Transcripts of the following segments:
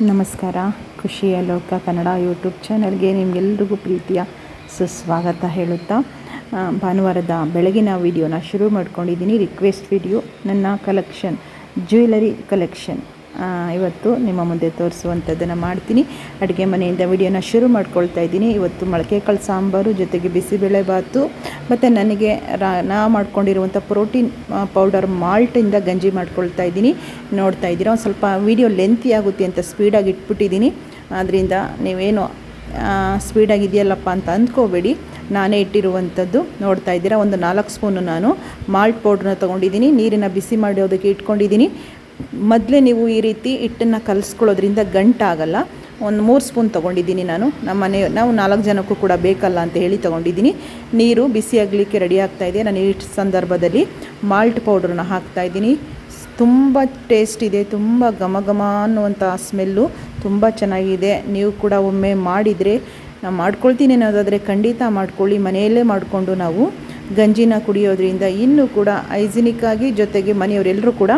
ನಮಸ್ಕಾರ. ಖುಷಿಯ ಲೋಕ ಕನ್ನಡ ಯೂಟ್ಯೂಬ್ ಚಾನಲ್ಗೆ ನಿಮಗೆಲ್ರಿಗೂ ಪ್ರೀತಿಯ ಸುಸ್ವಾಗತ ಹೇಳುತ್ತಾ ಭಾನುವಾರದ ಬೆಳಗಿನ ವಿಡಿಯೋನ ಶುರು ಮಾಡ್ಕೊಂಡಿದ್ದೀನಿ. ರಿಕ್ವೆಸ್ಟ್ ವಿಡಿಯೋ ನನ್ನ ಕಲೆಕ್ಷನ್ ಜ್ಯುವೆಲರಿ ಕಲೆಕ್ಷನ್ ಇವತ್ತು ನಿಮ್ಮ ಮುಂದೆ ತೋರಿಸುವಂಥದ್ದನ್ನು ಮಾಡ್ತೀನಿ. ಅಡುಗೆ ಮನೆಯಿಂದ ವಿಡಿಯೋನ ಶುರು ಮಾಡ್ಕೊಳ್ತಾ ಇದ್ದೀನಿ. ಇವತ್ತು ಮೊಳಕೆ ಕಾಳು ಸಾಂಬಾರು, ಜೊತೆಗೆ ಬಿಸಿಬೇಳೆ ಬಾತು, ಮತ್ತು ನನಗೆ ರಾ, ನಾ ಮಾಡ್ಕೊಂಡಿರುವಂಥ ಪ್ರೋಟೀನ್ ಪೌಡರ್ ಮಾಲ್ಟಿಂದ ಗಂಜಿ ಮಾಡ್ಕೊಳ್ತಾ ಇದ್ದೀನಿ. ನೋಡ್ತಾ ಇದ್ದೀರಾ, ಒಂದು ಸ್ವಲ್ಪ ವಿಡಿಯೋ ಲೆಂತಿ ಆಗುತ್ತೆ ಅಂತ ಸ್ಪೀಡಾಗಿ ಇಟ್ಬಿಟ್ಟಿದ್ದೀನಿ. ಆದ್ದರಿಂದ ನೀವೇನು ಸ್ಪೀಡಾಗಿದೆಯಲ್ಲಪ್ಪ ಅಂತ ಅಂದ್ಕೋಬೇಡಿ. ನಾನೇ ಇಟ್ಟಿರುವಂಥದ್ದು. ನೋಡ್ತಾ ಇದ್ದೀರಾ, ಒಂದು ನಾಲ್ಕು ಸ್ಪೂನು ನಾನು ಮಾಲ್ಟ್ ಪೌಡ್ರನ್ನ ತೊಗೊಂಡಿದ್ದೀನಿ. ನೀರನ್ನು ಬಿಸಿ ಮಾಡೋದಕ್ಕೆ ಇಟ್ಕೊಂಡಿದ್ದೀನಿ. ಮೊದಲೇ ನೀವು ಈ ರೀತಿ ಹಿಟ್ಟನ್ನು ಕಲಿಸ್ಕೊಳ್ಳೋದ್ರಿಂದ ಗಂಟಾಗಲ್ಲ. ಒಂದು ಮೂರು ಸ್ಪೂನ್ ತೊಗೊಂಡಿದ್ದೀನಿ ನಾನು. ನಮ್ಮ ಮನೆ, ನಾವು ನಾಲ್ಕು ಜನಕ್ಕೂ ಕೂಡ ಬೇಕಲ್ಲ ಅಂತ ಹೇಳಿ ತೊಗೊಂಡಿದ್ದೀನಿ. ನೀರು ಬಿಸಿ ಆಗಲಿಕ್ಕೆ ರೆಡಿ ಆಗ್ತಾ ಇದೆ. ನಾನು ಈ ಸಂದರ್ಭದಲ್ಲಿ ಮಾಲ್ಟ್ ಪೌಡ್ರನ್ನ ಹಾಕ್ತಾ ಇದ್ದೀನಿ. ತುಂಬ ಟೇಸ್ಟ್ ಇದೆ, ತುಂಬ ಘಮ ಘಮ ಅನ್ನುವಂಥ ಸ್ಮೆಲ್ಲು ತುಂಬ ಚೆನ್ನಾಗಿದೆ. ನೀವು ಕೂಡ ಒಮ್ಮೆ ಮಾಡಿದರೆ, ನಾನು ಮಾಡ್ಕೊಳ್ತೀನಿ ಅನ್ನೋದಾದರೆ ಖಂಡಿತ ಮಾಡ್ಕೊಳ್ಳಿ. ಮನೆಯಲ್ಲೇ ಮಾಡಿಕೊಂಡು ನಾವು ಗಂಜಿನ ಕುಡಿಯೋದ್ರಿಂದ ಇನ್ನೂ ಕೂಡ ಹೈಜಿನಿಕ್ಕಾಗಿ ಜೊತೆಗೆ ಮನೆಯವರೆಲ್ಲರೂ ಕೂಡ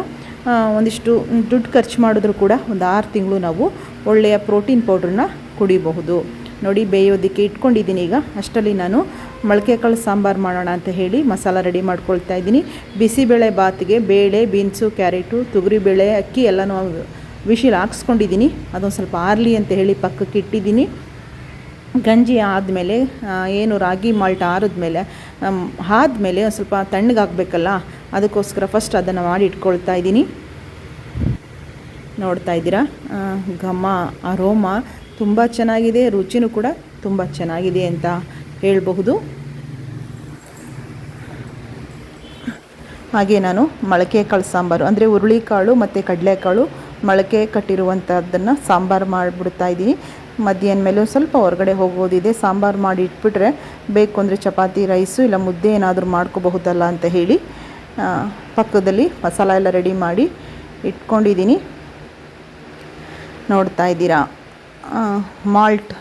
ಒಂದಿಷ್ಟು ದುಡ್ಡು ಖರ್ಚು ಮಾಡಿದ್ರು ಕೂಡ ಒಂದು ಆರು ತಿಂಗಳು ನಾವು ಒಳ್ಳೆಯ ಪ್ರೋಟೀನ್ ಪೌಡ್ರನ್ನ ಕುಡಿಬಹುದು. ನೋಡಿ, ಬೇಯೋದಕ್ಕೆ ಇಟ್ಕೊಂಡಿದ್ದೀನಿ ಈಗ. ಅಷ್ಟರಲ್ಲಿ ನಾನು ಮೊಳಕೆ ಕಾಳು ಸಾಂಬಾರು ಮಾಡೋಣ ಅಂತ ಹೇಳಿ ಮಸಾಲ ರೆಡಿ ಮಾಡ್ಕೊಳ್ತಾ ಇದ್ದೀನಿ. ಬಿಸಿಬೇಳೆ ಬಾತಿಗೆ, ಬೇಳೆ, ಬೀನ್ಸು, ಕ್ಯಾರೆಟು, ತೊಗರಿಬೇಳೆ, ಅಕ್ಕಿ ಎಲ್ಲನೂ ವಿಶಿಲ್ ಹಾಕ್ಸ್ಕೊಂಡಿದ್ದೀನಿ. ಅದೊಂದು ಸ್ವಲ್ಪ ಆರ್ಲಿ ಅಂತ ಹೇಳಿ ಪಕ್ಕಕ್ಕೆ ಇಟ್ಟಿದ್ದೀನಿ. ಗಂಜಿ ಆದಮೇಲೆ ಏನು ರಾಗಿ ಮಾಲ್ಟ್ ಆರಿದ್ಮೇಲೆ ಆದಮೇಲೆ ಒಂದು ಸ್ವಲ್ಪ ತಣ್ಣಗಾಗಬೇಕಲ್ಲ ಅದಕ್ಕೋಸ್ಕರ ಫಸ್ಟ್ ಅದನ್ನು ಮಾಡಿ ಇಟ್ಕೊಳ್ತಾ ಇದ್ದೀನಿ. ನೋಡ್ತಾ ಇದ್ದೀರಾ? ಘಮ, ಅರೋಮ ತುಂಬ ಚೆನ್ನಾಗಿದೆ, ರುಚಿನೂ ಕೂಡ ತುಂಬ ಚೆನ್ನಾಗಿದೆ ಅಂತ ಹೇಳಬಹುದು. ಹಾಗೆ ನಾನು ಮೊಳಕೆ ಕಾಳು ಸಾಂಬಾರು, ಅಂದರೆ ಹುರುಳಿಕಾಳು ಮತ್ತು ಕಡಲೆಕಾಳು ಮೊಳಕೆ ಕಟ್ಟಿರುವಂಥದ್ದನ್ನು ಸಾಂಬಾರು ಮಾಡಿಬಿಡ್ತಾ ಇದ್ದೀನಿ. ಮಧ್ಯಾಹ್ನ ಮೇಲೆ ಸ್ವಲ್ಪ ಹೊರಗಡೆ ಹೋಗೋದಿದೆ, ಸಾಂಬಾರು ಮಾಡಿ ಇಟ್ಬಿಟ್ರೆ ಬೇಕು ಅಂದರೆ ಚಪಾತಿ, ರೈಸು, ಇಲ್ಲ ಮುದ್ದೆ ಏನಾದರೂ ಮಾಡ್ಕೋಬಹುದಲ್ಲ ಅಂತ ಹೇಳಿ. ಪಕ್ಕದಲ್ಲಿ ಮಸಾಲ ಎಲ್ಲ ರೆಡಿ ಮಾಡಿ ಇಟ್ಕೊಂಡಿದ್ದೀನಿ. ನೋಡ್ತಾ ಇದ್ದೀರಾ? ಮಾಲ್ಟ್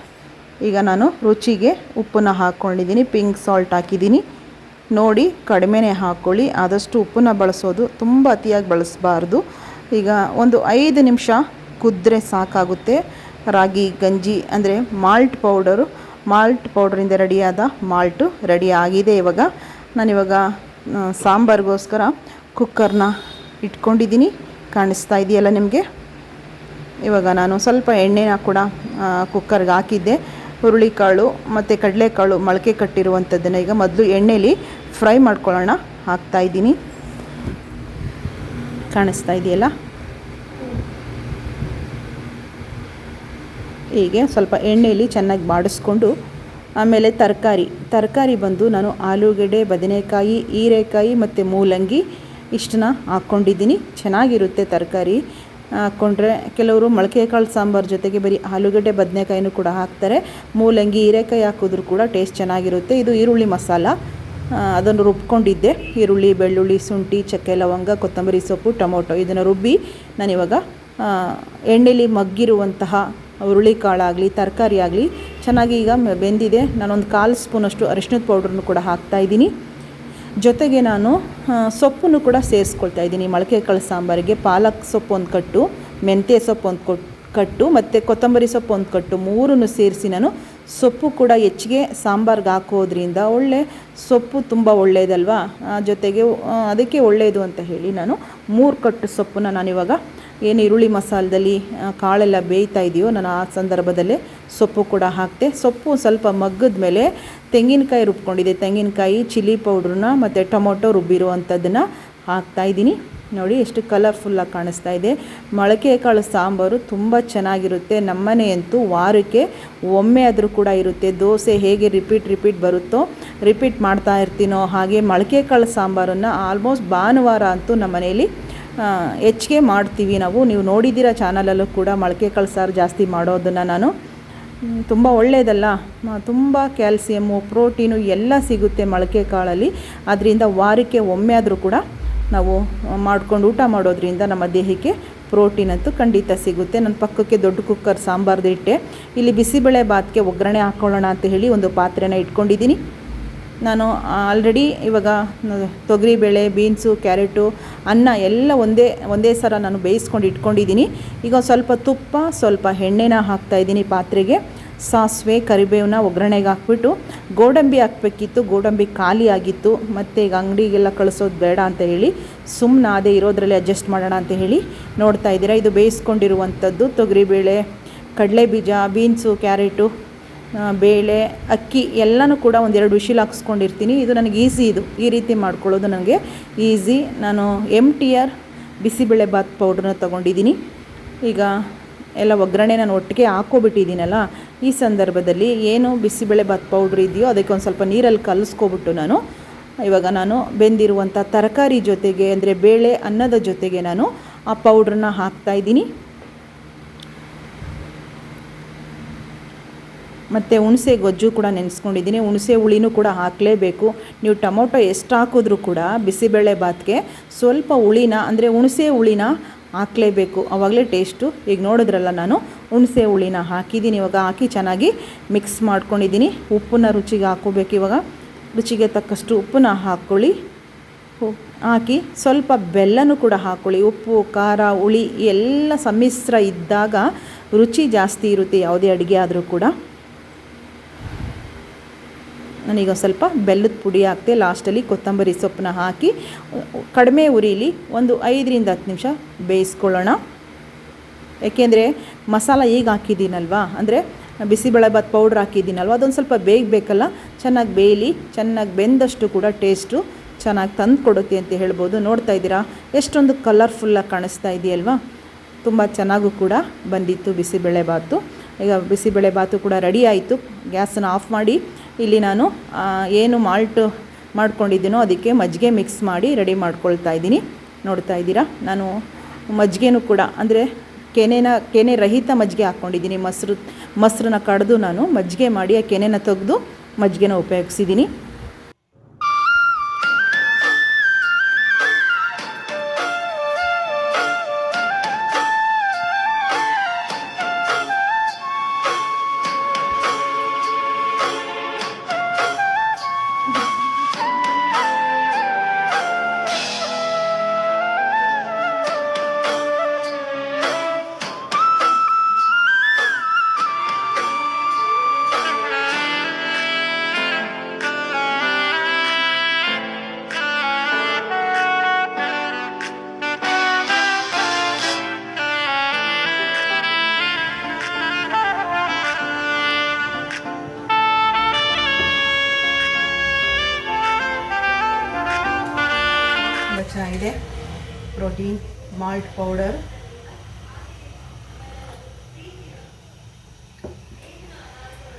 ಈಗ ನಾನು ರುಚಿಗೆ ಉಪ್ಪನ್ನ ಹಾಕ್ಕೊಂಡಿದ್ದೀನಿ ಪಿಂಕ್ ಸಾಲ್ಟ್ ಹಾಕಿದ್ದೀನಿ. ನೋಡಿ, ಕಡಿಮೆನೇ ಹಾಕ್ಕೊಳ್ಳಿ ಆದಷ್ಟು ಉಪ್ಪನ್ನ ಬಳಸೋದು ತುಂಬ ಅತಿಯಾಗಿ ಬಳಸಬಾರ್ದು. ಈಗ ಒಂದು ಐದು ನಿಮಿಷ ಕುದ್ರೆ ಸಾಕಾಗುತ್ತೆ. ರಾಗಿ, ಗಂಜಿ, ಅಂದರೆ ಮಾಲ್ಟ್ ಪೌಡರು ಮಾಲ್ಟ್ ಪೌಡರಿಂದ ರೆಡಿಯಾದ ಮಾಲ್ಟು ರೆಡಿ ಆಗಿದೆ ಇವಾಗ. ನಾನಿವಾಗ ಸಾಂಬಾರಿಗೋಸ್ಕರ ಕುಕ್ಕರ್ನ ಇಟ್ಕೊಂಡಿದ್ದೀನಿ. ಕಾಣಿಸ್ತಾ ಇದೆಯಲ್ಲ ನಿಮಗೆ? ಇವಾಗ ನಾನು ಸ್ವಲ್ಪ ಎಣ್ಣೆನ ಕೂಡ ಕುಕ್ಕರ್ಗೆ ಹಾಕಿದ್ದೆ. ಹುರುಳಿಕಾಳು ಮತ್ತು ಕಡಲೆಕಾಳು ಮೊಳಕೆ ಕಟ್ಟಿರುವಂಥದ್ದನ್ನು ಈಗ ಮೊದಲು ಎಣ್ಣೆಲಿ ಫ್ರೈ ಮಾಡ್ಕೊಳ್ಳೋಣ. ಹಾಕ್ತಾ ಇದ್ದೀನಿ. ಕಾಣಿಸ್ತಾ ಇದೆಯಲ್ಲ? ಹೀಗೆ ಸ್ವಲ್ಪ ಎಣ್ಣೆಯಲ್ಲಿ ಚೆನ್ನಾಗಿ ಬಾಡಿಸ್ಕೊಂಡು ಆಮೇಲೆ ತರಕಾರಿ. ತರಕಾರಿ ಬಂದು ನಾನು ಆಲೂಗೆಡ್ಡೆ, ಬದನೆಕಾಯಿ, ಹೀರೆಕಾಯಿ ಮತ್ತು ಮೂಲಂಗಿ ಇಷ್ಟನ್ನ ಹಾಕ್ಕೊಂಡಿದ್ದೀನಿ. ಚೆನ್ನಾಗಿರುತ್ತೆ ತರಕಾರಿ. ಹಾಕ್ಕೊಂಡ್ರೆ ಕೆಲವರು ಮೊಳಕೆ ಕಾಳು ಸಾಂಬಾರು ಜೊತೆಗೆ ಬರೀ ಆಲೂಗಡ್ಡೆ, ಬದನೆಕಾಯಿನೂ ಕೂಡ ಹಾಕ್ತಾರೆ. ಮೂಲಂಗಿ, ಹೀರೆಕಾಯಿ ಹಾಕಿದ್ರು ಕೂಡ ಟೇಸ್ಟ್ ಚೆನ್ನಾಗಿರುತ್ತೆ. ಇದು ಈರುಳ್ಳಿ ಮಸಾಲ. ಅದನ್ನು ರುಬ್ಕೊಂಡಿದ್ದೆ. ಈರುಳ್ಳಿ, ಬೆಳ್ಳುಳ್ಳಿ, ಶುಂಠಿ, ಚಕ್ಕೆ, ಲವಂಗ, ಕೊತ್ತಂಬರಿ ಸೊಪ್ಪು, ಟೊಮೊಟೊ ಇದನ್ನು ರುಬ್ಬಿ ನಾನಿವಾಗ ಎಣ್ಣೆಲಿ ಮಗ್ಗಿರುವಂತಹ ಹುರುಳಿಕಾಳಾಗಲಿ ತರಕಾರಿ ಆಗಲಿ ಚೆನ್ನಾಗಿ ಈಗ ಬೆಂದಿದೆ. ನಾನೊಂದು ಕಾಲು ಸ್ಪೂನಷ್ಟು ಅರಿಶಿನದ ಪೌಡ್ರನ್ನು ಕೂಡ ಹಾಕ್ತಾ ಇದ್ದೀನಿ. ಜೊತೆಗೆ ನಾನು ಸೊಪ್ಪನ್ನು ಕೂಡ ಸೇರಿಸ್ಕೊಳ್ತಾ ಇದ್ದೀನಿ. ಮೊಳಕೆ ಕಾಳು ಸಾಂಬಾರಿಗೆ ಪಾಲಕ್ ಸೊಪ್ಪು ಒಂದು ಕಟ್ಟು, ಮೆಂತ್ಯ ಸೊಪ್ಪು ಒಂದು ಕೊಟ್ಟು ಕಟ್ಟು, ಮತ್ತು ಕೊತ್ತಂಬರಿ ಸೊಪ್ಪು ಒಂದು ಕಟ್ಟು, ಮೂರನ್ನು ಸೇರಿಸಿ ನಾನು ಸೊಪ್ಪು ಕೂಡ ಹೆಚ್ಚಿಗೆ ಸಾಂಬಾರ್ಗೆ ಹಾಕೋದ್ರಿಂದ ಒಳ್ಳೆ ಸೊಪ್ಪು ತುಂಬ ಒಳ್ಳೆಯದಲ್ವಾ ಜೊತೆಗೆ ಅದಕ್ಕೆ ಒಳ್ಳೆಯದು ಅಂತ ಹೇಳಿ ನಾನು ಮೂರು ಕಟ್ಟು ಸೊಪ್ಪನ್ನ ನಾನಿವಾಗ ಏನು ಈರುಳ್ಳಿ ಮಸಾಲದಲ್ಲಿ ಕಾಳೆಲ್ಲ ಬೇಯ್ತಾ ಇದೆಯೋ ನಾನು ಆ ಸಂದರ್ಭದಲ್ಲೇ ಸೊಪ್ಪು ಕೂಡ ಹಾಕ್ತೆ. ಸೊಪ್ಪು ಸ್ವಲ್ಪ ಮಗ್ಗದ ಮೇಲೆ ತೆಂಗಿನಕಾಯಿ ರುಬ್ಕೊಂಡಿದೆ ತೆಂಗಿನಕಾಯಿ ಚಿಲ್ಲಿ ಪೌಡ್ರನ್ನ ಮತ್ತು ಟೊಮೊಟೊ ರುಬ್ಬಿರುವಂಥದ್ದನ್ನು ಹಾಕ್ತಾ ಇದ್ದೀನಿ. ನೋಡಿ ಎಷ್ಟು ಕಲರ್ಫುಲ್ಲಾಗಿ ಕಾಣಿಸ್ತಾ ಇದೆ. ಮೊಳಕೆ ಕಾಳು ಸಾಂಬಾರು ತುಂಬ ಚೆನ್ನಾಗಿರುತ್ತೆ. ನಮ್ಮನೆಯಂತೂ ವಾರಕ್ಕೆ ಒಮ್ಮೆ ಆದರೂ ಕೂಡ ಇರುತ್ತೆ. ದೋಸೆ ಹೇಗೆ ರಿಪೀಟ್ ರಿಪೀಟ್ ಬರುತ್ತೋ ರಿಪೀಟ್ ಮಾಡ್ತಾ ಇರ್ತೀನೋ ಹಾಗೆ ಮೊಳಕೆ ಕಾಳು ಸಾಂಬಾರನ್ನು ಆಲ್ಮೋಸ್ಟ್ ಭಾನುವಾರ ಅಂತೂ ನಮ್ಮ ಮನೆಯಲ್ಲಿ ಆ, ಹೆಚ್ಚಿಗೆ ಮಾಡ್ತೀವಿ ನಾವು. ನೀವು ನೋಡಿದ್ದೀರ ಚಾನಲಲ್ಲೂ ಕೂಡ ಮೊಳಕೆ ಕಳ್ಸಾರು ಸಾರು ಜಾಸ್ತಿ ಮಾಡೋದನ್ನು ನಾನು. ತುಂಬ ಒಳ್ಳೆಯದಲ್ಲ ತುಂಬ ಕ್ಯಾಲ್ಸಿಯಮ್ಮು, ಪ್ರೋಟೀನು ಎಲ್ಲ ಸಿಗುತ್ತೆ ಮೊಳಕೆ ಕಾಳಲ್ಲಿ ಅದರಿಂದ ವಾರಕ್ಕೆ ಒಮ್ಮೆ ಆದರೂ ಕೂಡ ನಾವು ಮಾಡ್ಕೊಂಡು ಊಟ ಮಾಡೋದ್ರಿಂದ ನಮ್ಮ ದೇಹಕ್ಕೆ ಪ್ರೋಟೀನ್ ಅಂತೂ ಖಂಡಿತ ಸಿಗುತ್ತೆ. ನನ್ನ ಪಕ್ಕಕ್ಕೆ ದೊಡ್ಡ ಕುಕ್ಕರ್ ಸಾಂಬಾರ್ದು ಇಟ್ಟೆ. ಇಲ್ಲಿ ಬಿಸಿಬೇಳೆ ಬಾತ್ಗೆ ಒಗ್ಗರಣೆ ಹಾಕ್ಕೊಳ್ಳೋಣ ಅಂತ ಹೇಳಿ ಒಂದು ಪಾತ್ರೆನ ಇಟ್ಕೊಂಡಿದ್ದೀನಿ. ನಾನು ಆಲ್ರೆಡಿ ಇವಾಗ ತೊಗರಿಬೇಳೆ ಬೀನ್ಸು ಕ್ಯಾರೆಟು ಅನ್ನ ಎಲ್ಲ ಒಂದೇ ಒಂದೇ ಸರ ನಾನು ಬೇಯಿಸ್ಕೊಂಡು ಇಟ್ಕೊಂಡಿದ್ದೀನಿ. ಈಗ ಸ್ವಲ್ಪ ತುಪ್ಪ, ಸ್ವಲ್ಪ ಎಣ್ಣೆನ ಹಾಕ್ತಾಯಿದ್ದೀನಿ ಪಾತ್ರೆಗೆ. ಸಾಸಿವೆ ಕರಿಬೇವನ್ನ ಒಗ್ಗರಣೆಗೆ ಹಾಕ್ಬಿಟ್ಟು, ಗೋಡಂಬಿ ಹಾಕ್ಬೇಕಿತ್ತು, ಗೋಡಂಬಿ ಖಾಲಿ ಆಗಿತ್ತು, ಮತ್ತು ಈಗ ಅಂಗಡಿಗೆಲ್ಲ ಕಳಿಸೋದು ಬೇಡ ಅಂತ ಹೇಳಿ ಸುಮ್ಮನೆ ಅದೇ ಇರೋದ್ರಲ್ಲಿ ಅಡ್ಜಸ್ಟ್ ಮಾಡೋಣ ಅಂತ ಹೇಳಿ ನೋಡ್ತಾ ಇದ್ದೀರಾ. ಇದು ಬೇಯಿಸ್ಕೊಂಡಿರುವಂಥದ್ದು ತೊಗರಿಬೇಳೆ ಕಡಲೆ ಬೀಜ ಬೀನ್ಸು ಕ್ಯಾರೆಟು ಬೇಳೆ, ಅಕ್ಕಿ ಎಲ್ಲನೂ ಕೂಡ ಒಂದೆರಡು ವಿಶಿಲ್ ಹಾಕ್ಸ್ಕೊಂಡಿರ್ತೀನಿ. ಇದು ನನಗೆ ಈಸಿ ಇದು. ಈ ರೀತಿ ಮಾಡ್ಕೊಳ್ಳೋದು ನನಗೆ ಈಸಿ. ನಾನು M T R bisibele bath ಪೌಡ್ರನ್ನ ತೊಗೊಂಡಿದ್ದೀನಿ. ಈಗ ಎಲ್ಲ ಒಗ್ಗರಣೆ ನಾನು ಒಟ್ಟಿಗೆ ಹಾಕೋಬಿಟ್ಟಿದ್ದೀನಲ್ಲ ಈ ಸಂದರ್ಭದಲ್ಲಿ ಏನು ಬಿಸಿಬೇಳೆ ಬಾತ್ ಪೌಡ್ರ್ ಇದೆಯೋ ಅದಕ್ಕೆ ಒಂದು ಸ್ವಲ್ಪ ನೀರಲ್ಲಿ ಕಲಿಸ್ಕೊಬಿಟ್ಟು ನಾನು, ಇವಾಗ ನಾನು ಬೆಂದಿರುವಂಥ ತರಕಾರಿ ಜೊತೆಗೆ, ಅಂದರೆ ಬೇಳೆ ಅನ್ನದ ಜೊತೆಗೆ ನಾನು ಆ ಪೌಡ್ರನ್ನ ಹಾಕ್ತಾಯಿದ್ದೀನಿ ಮತ್ತು ಹುಣಸೆ ಗೊಜ್ಜು ಕೂಡ ನೆನೆಸ್ಕೊಂಡಿದ್ದೀನಿ. ಹುಣಸೆ ಹುಳಿನೂ ಕೂಡ ಹಾಕಲೇಬೇಕು. ನೀವು ಟೊಮೊಟೊ ಎಷ್ಟು ಹಾಕಿದ್ರೂ ಕೂಡ ಬಿಸಿಬೇಳೆ ಬಾತ್ಗೆ ಸ್ವಲ್ಪ ಹುಳಿನ, ಅಂದರೆ ಹುಣಸೆ ಹುಳಿನ ಹಾಕಲೇಬೇಕು. ಆವಾಗಲೇ ಟೇಸ್ಟು. ಈಗ ನೋಡಿದ್ರಲ್ಲ ನಾನು, ಹುಣಸೆ ಹುಳಿನ ಹಾಕಿದ್ದೀನಿ. ಇವಾಗ ಹಾಕಿ ಚೆನ್ನಾಗಿ ಮಿಕ್ಸ್ ಮಾಡ್ಕೊಂಡಿದ್ದೀನಿ. ಉಪ್ಪನ್ನ ರುಚಿಗೆ ಹಾಕೋಬೇಕು ಇವಾಗ. ರುಚಿಗೆ ತಕ್ಕಷ್ಟು ಉಪ್ಪನ್ನ ಹಾಕ್ಕೊಳ್ಳಿ. ಹಾಕಿ ಸ್ವಲ್ಪ ಬೆಲ್ಲನೂ ಕೂಡ ಹಾಕ್ಕೊಳ್ಳಿ. ಉಪ್ಪು, ಖಾರ, ಹುಳಿ ಎಲ್ಲ ಸಮ್ಮಿಶ್ರ ಇದ್ದಾಗ ರುಚಿ ಜಾಸ್ತಿ ಇರುತ್ತೆ. ಯಾವುದೇ ಅಡುಗೆ ಆದರೂ ಕೂಡ. ನಾನೀಗ ಸ್ವಲ್ಪ ಬೆಲ್ಲದ ಪುಡಿ ಹಾಕ್ತೆ, ಲಾಸ್ಟಲ್ಲಿ ಕೊತ್ತಂಬರಿ ಸೊಪ್ಪನ್ನ ಹಾಕಿ, ಕಡಿಮೆ ಉರಿಲಿ ಒಂದು ಐದರಿಂದ ಹತ್ತು ನಿಮಿಷ ಬೇಯಿಸ್ಕೊಳ್ಳೋಣ. ಏಕೆಂದರೆ ಮಸಾಲ ಈಗ ಹಾಕಿದ್ದೀನಲ್ವಾ? ಅಂದರೆ ಬಿಸಿಬೇಳೆಭಾತ್ ಪೌಡ್ರ್ ಹಾಕಿದ್ದೀನಲ್ವ? ಅದೊಂದು ಸ್ವಲ್ಪ ಬೇಯಬೇಕಲ್ಲ ಚೆನ್ನಾಗಿ ಬೇಯಲಿ, ಚೆನ್ನಾಗಿ ಬೆಂದಷ್ಟು ಕೂಡ ಟೇಸ್ಟು ಚೆನ್ನಾಗಿ ತಂದು ಕೊಡುತ್ತೆ ಅಂತ ಹೇಳ್ಬೋದು. ನೋಡ್ತಾ ಇದ್ದೀರಾ? ಎಷ್ಟೊಂದು ಕಲರ್ಫುಲ್ಲಾಗಿ ಕಾಣಿಸ್ತಾ ಇದೆಯಲ್ವಾ? ತುಂಬ ಚೆನ್ನಾಗೂ ಕೂಡ ಬಂದಿತ್ತು ಬಿಸಿಬೇಳೆಬಾತು ಈಗ ಬಿಸಿಬೇಳೆಬಾತು ಕೂಡ ರೆಡಿ ಆಯಿತು. ಗ್ಯಾಸನ್ನು ಆಫ್ ಮಾಡಿ ಇಲ್ಲಿ ನಾನು ಏನು ಮಾಲ್ಟ್ ಮಾಡ್ಕೊಂಡಿದ್ದೀನೋ ಅದಕ್ಕೆ ಮಜ್ಜಿಗೆ ಮಿಕ್ಸ್ ಮಾಡಿ ರೆಡಿ ಮಾಡ್ಕೊಳ್ತಾ ಇದ್ದೀನಿ. ನೋಡ್ತಾ ಇದ್ದೀರಾ? ನಾನು ಮಜ್ಜಿಗೆನೂ ಕೂಡ, ಅಂದರೆ ಕೆನೆನ, ಕೆನೆ ರಹಿತ ಮಜ್ಜಿಗೆ ಹಾಕ್ಕೊಂಡಿದ್ದೀನಿ ಮೊಸರು, ಮೊಸರನ್ನ ಕಡ್ದು ನಾನು ಮಜ್ಜಿಗೆ ಮಾಡಿ ಆ ಕೆನೆನ ತೆಗೆದು ಮಜ್ಜಿಗೆನ ಉಪಯೋಗಿಸಿದ್ದೀನಿ. ಮಾಲ್ಟ್ ಪೌಡರ್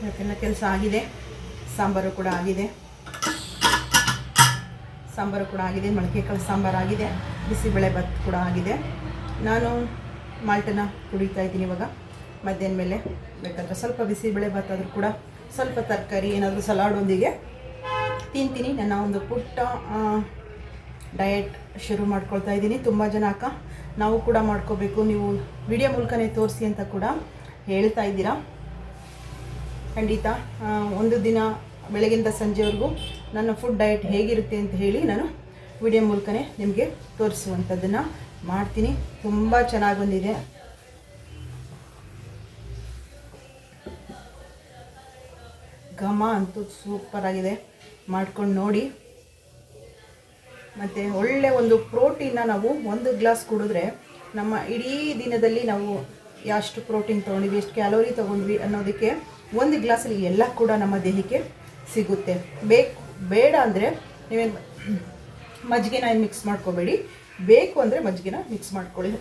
ಇವತ್ತೆಲ್ಲ ಕೆಲಸ ಆಗಿದೆ. ಸಾಂಬಾರು ಕೂಡ ಆಗಿದೆ. ಸಾಂಬಾರು ಕೂಡ ಆಗಿದೆ. ಮೊಳಕೆ ಕಾಳು ಸಾಂಬಾರು ಆಗಿದೆ. ಬಿಸಿಬೇಳೆ ಭತ್ ಕೂಡ ಆಗಿದೆ. ನಾನು ಮಾಲ್ಟನ್ನು ಕುಡಿತಾ ಇದ್ದೀನಿ ಇವಾಗ. ಮಧ್ಯಾಹ್ನ ಮೇಲೆ ಬೇಕಾದರೆ ಸ್ವಲ್ಪ ಬಿಸಿಬೇಳೆ ಭತ್ ಆದರೂ ಕೂಡ ಸ್ವಲ್ಪ ತರಕಾರಿ, ಏನಾದರೂ ಸಲಾಡೊಂದಿಗೆ ತಿಂತೀನಿ. ನನ್ನ ಒಂದು ಪುಟ್ಟ ಡಯಟ್ ಶುರು ಮಾಡ್ಕೊಳ್ತಾ ಇದ್ದೀನಿ. ತುಂಬ ಜನ ಅಕ್ಕ, ನಾವು ಕೂಡ ಮಾಡ್ಕೋಬೇಕು. ನೀವು ವಿಡಿಯೋ ಮೂಲಕನೇ ತೋರಿಸಿ ಅಂತ ಕೂಡ ಹೇಳ್ತಾ ಇದ್ದೀರಾ. ಖಂಡಿತ ಒಂದು ದಿನ ಬೆಳಗಿಂದ ಸಂಜೆವರೆಗೂ ನನ್ನ ಫುಡ್ ಡಯಟ್ ಹೇಗಿರುತ್ತೆ ಅಂತ ಹೇಳಿ ನಾನು ವಿಡಿಯೋ ಮೂಲಕನೇ ನಿಮಗೆ ತೋರಿಸುವಂಥದ್ದನ್ನು ಮಾಡ್ತೀನಿ. ತುಂಬ ಚೆನ್ನಾಗಿ ಬಂದಿದೆ. ಘಮ ಅಂತೂ ಸೂಪರ್ ಆಗಿದೆ. ಮಾಡ್ಕೊಂಡು ನೋಡಿ. ಮತ್ತು ಒಳ್ಳೆ ಒಂದು ಪ್ರೋಟೀನ್ನ ನಾವು ಒಂದು ಗ್ಲಾಸ್ ಕುಡಿದ್ರೆ ನಮ್ಮ ಇಡೀ ದಿನದಲ್ಲಿ ನಾವು ಎಷ್ಟು ಪ್ರೋಟೀನ್ ತೊಗೊಂಡಿವಿ ಎಷ್ಟು ಕ್ಯಾಲೋರಿ ತೊಗೊಂಡ್ವಿ ಅನ್ನೋದಕ್ಕೆ ಒಂದು ಗ್ಲಾಸಲ್ಲಿ ಎಲ್ಲ ಕೂಡ ನಮ್ಮ ದೇಹಕ್ಕೆ ಸಿಗುತ್ತೆ. ಬೇಕು, ಬೇಡ ಅಂದರೆ ನೀವೇನು ಮಜ್ಜಿಗೆನ ಮಿಕ್ಸ್ ಮಾಡ್ಕೋಬೇಡಿ. ಬೇಕು ಅಂದರೆ ಮಜ್ಜಿಗೆನ ಮಿಕ್ಸ್ ಮಾಡ್ಕೊಳ್ಳಿ.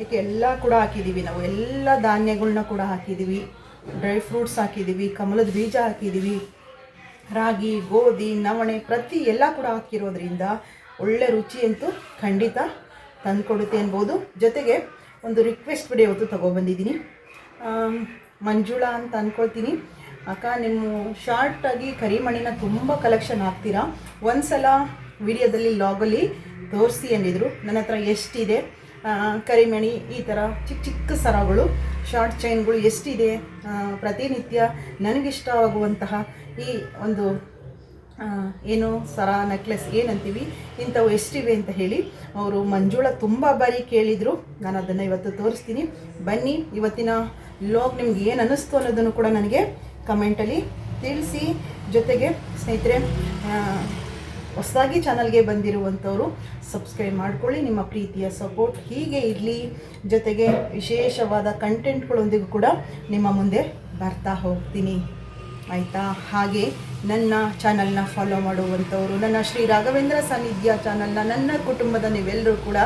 ಯಾಕೆ ಎಲ್ಲ ಕೂಡ ಹಾಕಿದ್ದೀವಿ ನಾವು. ಎಲ್ಲ ಧಾನ್ಯಗಳನ್ನ ಕೂಡ ಹಾಕಿದ್ದೀವಿ. ಡ್ರೈ ಫ್ರೂಟ್ಸ್ ಹಾಕಿದ್ದೀವಿ, ಕಮಲದ ಬೀಜ ಹಾಕಿದ್ದೀವಿ. ರಾಗಿ, ಗೋಧಿ, ನವಣೆ ಪ್ರತಿ ಎಲ್ಲ ಕೂಡ ಹಾಕಿರೋದ್ರಿಂದ ಒಳ್ಳೆ ರುಚಿ ಅಂತೂ ಖಂಡಿತ ತಂದುಕೊಡುತ್ತೆ ಅನ್ಬೋದು. ಜೊತೆಗೆ ಒಂದು ರಿಕ್ವೆಸ್ಟ್ ವಿಡಿಯೋ ಇವತ್ತು ತೊಗೊಬಂದಿದ್ದೀನಿ ಮಂಜುಳಾ ಅಂತ ಅಂದ್ಕೊಳ್ತೀನಿ ಅಕ್ಕ, ನಿಮ್ಮ ಶಾರ್ಟಾಗಿ ಕರಿಮಣಿನ ತುಂಬ ಕಲೆಕ್ಷನ್ ಹಾಕ್ತೀರಾ? ಒಂದ್ಸಲ ವಿಡಿಯೋದಲ್ಲಿ ಲಾಗಲ್ಲಿ ತೋರಿಸಿ ಅಂದಿದ್ರು. ನನ್ನ ಹತ್ರ ಎಷ್ಟಿದೆ? ಕರಿಮಣಿ ಈ ಥರ ಚಿಕ್ಕ ಚಿಕ್ಕ ಸರಗಳು. ಶಾರ್ಟ್ ಚೈನ್ಗಳು ಎಷ್ಟಿದೆ ಪ್ರತಿನಿತ್ಯ ನನಗಿಷ್ಟವಾಗುವಂತಹ ಈ ಒಂದು ಏನು ಸರ ನೆಕ್ಲೆಸ್ ಏನಂತೀವಿ, ಇಂಥವು ಎಷ್ಟಿವೆ ಅಂತ ಹೇಳಿ ಅವರು ಮಂಜುಳ ತುಂಬ ಬಾರಿ ಕೇಳಿದರು. ನಾನು ಅದನ್ನು ಇವತ್ತು ತೋರಿಸ್ತೀನಿ. ಬನ್ನಿ, ಇವತ್ತಿನ ಲೋಕ್ ನಿಮ್ಗೆ ಏನು ಅನ್ನಿಸ್ತು ಅನ್ನೋದನ್ನು ಕೂಡ ನನಗೆ ಕಮೆಂಟಲ್ಲಿ ತಿಳಿಸಿ. ಜೊತೆಗೆ ಸ್ನೇಹಿತರೆ ಹೊಸದಾಗಿ ಚಾನಲ್ಗೆ ಬಂದಿರುವಂಥವರು ಸಬ್ಸ್ಕ್ರೈಬ್ ಮಾಡ್ಕೊಳ್ಳಿ, ನಿಮ್ಮ ಪ್ರೀತಿಯ ಸಪೋರ್ಟ್ ಹೀಗೆ ಇರಲಿ. ಜೊತೆಗೆ ವಿಶೇಷವಾದ ಕಂಟೆಂಟ್ಗಳೊಂದಿಗೂ ಕೂಡ ನಿಮ್ಮ ಮುಂದೆ ಬರ್ತಾ ಹೋಗ್ತೀನಿ. ಆಯಿತಾ? ಹಾಗೆ ನನ್ನ ಚಾನಲ್ನ ಫಾಲೋ ಮಾಡುವಂಥವರು, ನನ್ನ ಶ್ರೀ ರಾಘವೇಂದ್ರ ಸಾನ್ನಿಧ್ಯ ಚಾನಲ್ನ ನನ್ನ ಕುಟುಂಬದ ನೀವೆಲ್ಲರೂ ಕೂಡ